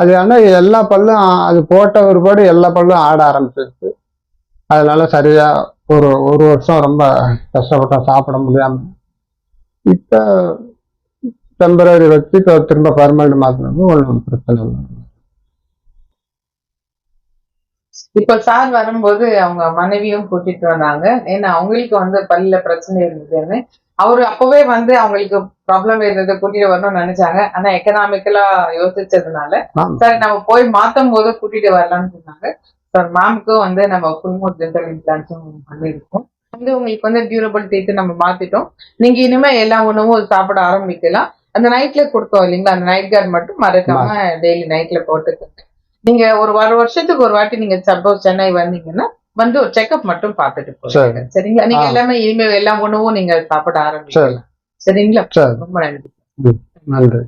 அது ஆனால் எல்லா பல்லும் அது போட்ட ஒருபாடு எல்லா பல்லும் ஆட ஆரம்பிச்சிருச்சு. அதனால சரியா ஒரு ஒரு வருஷம் ரொம்ப கஷ்டப்பட்டோம் சாப்பிட முடியாம. இப்போ டெம்பரரி வச்சு இப்போ திரும்ப பர்மனெண்ட் மாற்றினது ஒன்றும் பிரச்சனை இல்லை. இப்ப சார் வரும்போது அவங்க மனைவியும் கூட்டிட்டு வந்தாங்க. ஏன்னா அவங்களுக்கு வந்து பல்ல பிரச்சனை இருந்ததுன்னு அவரு அப்பவே வந்து அவங்களுக்கு ப்ராப்ளம் இருந்தது கூட்டிட்டு வரணும்னு நினைச்சாங்க. ஆனா எக்கனாமிக்கலா யோசிச்சதுனால. சரி நம்ம போய் மாத்தும் போது கூட்டிட்டு வரலாம்னு சொன்னாங்க. சார் மேம்க்கும் வந்து நம்ம ஃபுல் மோட் டென்டல் இம்ப்ளான்ஸும் பண்ணியிருக்கோம். வந்து உங்களுக்கு வந்து டியூரபிள் டீத் நம்ம மாத்திட்டோம். நீங்க இனிமே எல்லா உணவும் சாப்பிட ஆரம்பிக்கலாம். அந்த நைட்ல கொடுத்தோம் இல்லைங்களா? அந்த நைட் கார்டு மட்டும் மறக்காம டெய்லி நைட்ல போட்டுக்கோங்க. நீங்க ஒரு ஒரு வருஷத்துக்கு ஒரு வாட்டி நீங்க சப்போஸ் சென்னை வந்தீங்கன்னா வந்து ஒரு செக்அப் மட்டும் பார்த்துட்டு போங்க. சரி. சரிங்களா? நீங்க. எல்லாமே இனிமே எல்லா உணவும் நீங்க சாப்பிட ஆரம்பிக்கலாம். சரிங்களா? சரி. ரொம்ப நன்றி. நன்றி.